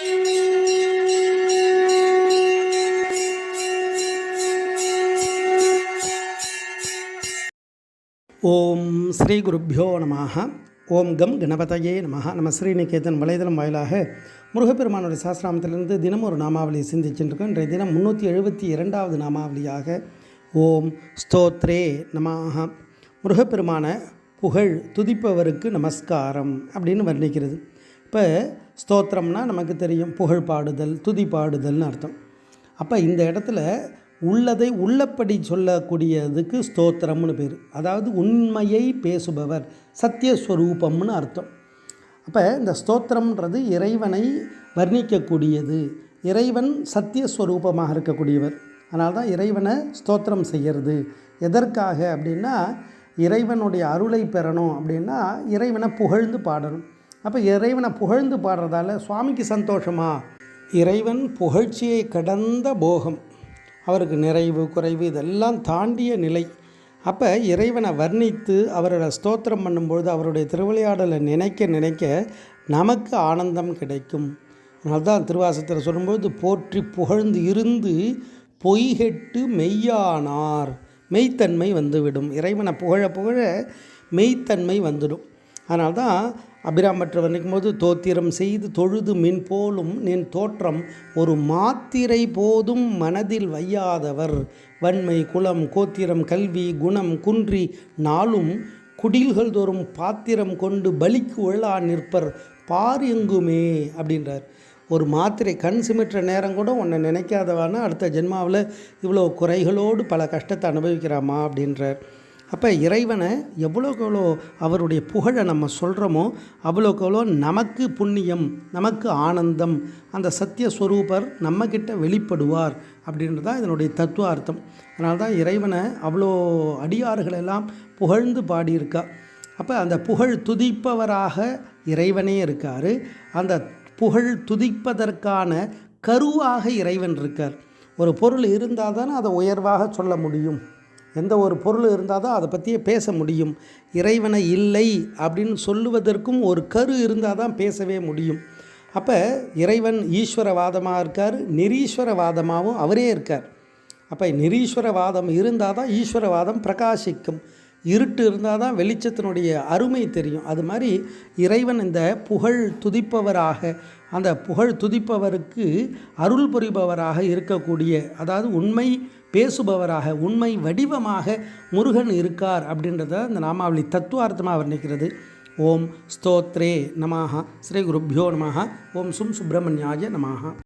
ஓம் ஸ்ரீ குருப்பியோ நமः ஓம் கம் கணபதையே நமः நம்ம ஸ்ரீநிகேதன் வலைதளம் வாயிலாக முருகப்பெருமானுடைய சாஸ்திராமத்திலிருந்து தினம் ஒரு நாமாவளியை சிந்திச்சுருக்கோம் இன்றைய தினம் முந்நூற்றி எழுபத்தி இரண்டாவது நாமாவளியாக ஓம் ஸ்தோத்ரே நமாக முருகப்பெருமான புகழ் துதிப்பவருக்கு நமஸ்காரம் அப்படின்னு வர்ணிக்கிறது. இப்போ ஸ்தோத்திரம்னா நமக்கு தெரியும். புகழ் பாடுதல் துதி பாடுதல்னு அர்த்தம். அப்போ இந்த இடத்துல உள்ளதை உள்ளப்படி சொல்லக்கூடியதுக்கு ஸ்தோத்திரம்னு பேர். அதாவது உண்மையை பேசுபவர் சத்தியஸ்வரூபம்னு அர்த்தம். அப்போ இந்த ஸ்தோத்திரம்ன்றது இறைவனை வர்ணிக்கக்கூடியது. இறைவன் சத்தியஸ்வரூபமாக இருக்கக்கூடியவர். அதனால தான் இறைவனை ஸ்தோத்திரம் செய்கிறது எதற்காக அப்படின்னா இறைவனுடைய அருளை பெறணும் அப்படின்னா இறைவனை புகழ்ந்து பாடணும். அப்போ இறைவனை புகழ்ந்து பாடுறதால சுவாமிக்கு சந்தோஷமா? இறைவன் புகழ்ச்சியை கடந்த போகம். அவருக்கு நிறைவு குறைவு இதெல்லாம் தாண்டிய நிலை. அப்போ இறைவனை வர்ணித்து அவரோட ஸ்தோத்திரம் பண்ணும்பொழுது அவருடைய திருவிளையாடலை நினைக்க நினைக்க நமக்கு ஆனந்தம் கிடைக்கும். அதனால்தான் திருவாசத்தில் சொல்லும்போது போற்றி புகழ்ந்து இருந்து பொய்கெட்டு மெய்யானார். மெய்த்தன்மை வந்துவிடும். இறைவனை புகழ புகழ மெய்த்தன்மை வந்துடும். அதனால்தான் அபிராமற்ற வர்ணிக்கும் போது தோத்திரம் செய்து தொழுது மின் போலும் நின் தோற்றம் ஒரு மாத்திரை போதும் மனதில் வையாதவர். வன்மை குலம் கோத்திரம் கல்வி குணம் குன்றி நாளும் குடில்கள் தோறும் பாத்திரம் கொண்டு பலிக்கு உள்ளா நிற்பர். பார் எங்குமே அப்படின்றார். ஒரு மாத்திரை கண் சிமிட்டுற நேரம் கூட உன்னை நினைக்காதவானா? அடுத்த ஜென்மாவில் இவ்வளோ குறைகளோடு பல கஷ்டத்தை அனுபவிக்கிறாமா? அப்படின்றார். அப்போ இறைவனை எவ்வளோக்கு எவ்வளோ அவருடைய புகழை நம்ம சொல்கிறோமோ அவ்வளோக்கு எவ்வளோ நமக்கு புண்ணியம் நமக்கு ஆனந்தம் அந்த சத்தியஸ்வரூபர் நம்மக்கிட்ட வெளிப்படுவார் அப்படின்றது தான் இதனுடைய தத்துவ அர்த்தம் அதனால தான் இறைவனை அவ்வளோ அடியார்கள் எல்லாம் புகழ்ந்து பாடியிருக்கா. அப்போ அந்த புகழ் துதிப்பவராக இறைவனே இருக்கார். அந்த புகழ் துதிப்பதற்கான கருவாக இறைவன் இருக்கார். ஒரு பொருள் இருந்தால் தானே அதை உயர்வாக சொல்ல முடியும். எந்த ஒரு பொருள் இருந்தால் தான் அதை பற்றியே பேச முடியும். இறைவனை இல்லை அப்படின்னு சொல்லுவதற்கும் ஒரு கரு இருந்தால் தான் பேசவே முடியும். அப்போ இறைவன் ஈஸ்வரவாதமாக இருக்கார் நிரீஸ்வரவாதமாகவும் அவரே இருக்கார். அப்போ நிரீஸ்வரவாதம் இருந்தால் தான் ஈஸ்வரவாதம் பிரகாசிக்கும். இருட்டு இருந்தால் தான் வெளிச்சத்தினுடைய அருமை தெரியும். அது மாதிரி இறைவன் இந்த புகழ் துதிப்பவராக அந்த புகழ் துதிப்பவருக்கு அருள் புரிபவராக இருக்கக்கூடிய அதாவது உண்மை பேசுபவராக உண்மை வடிவமாக முருகன் இருக்கார் அப்படின்றத இந்த நாமாவளி தத்துவார்த்தமாக வர்ணிக்கிறது. ஓம் ஸ்தோத்ரே நமாக ஸ்ரீ குருப்யோ நமாக ஓம் சும் சுப்பிரமணியாய நமாக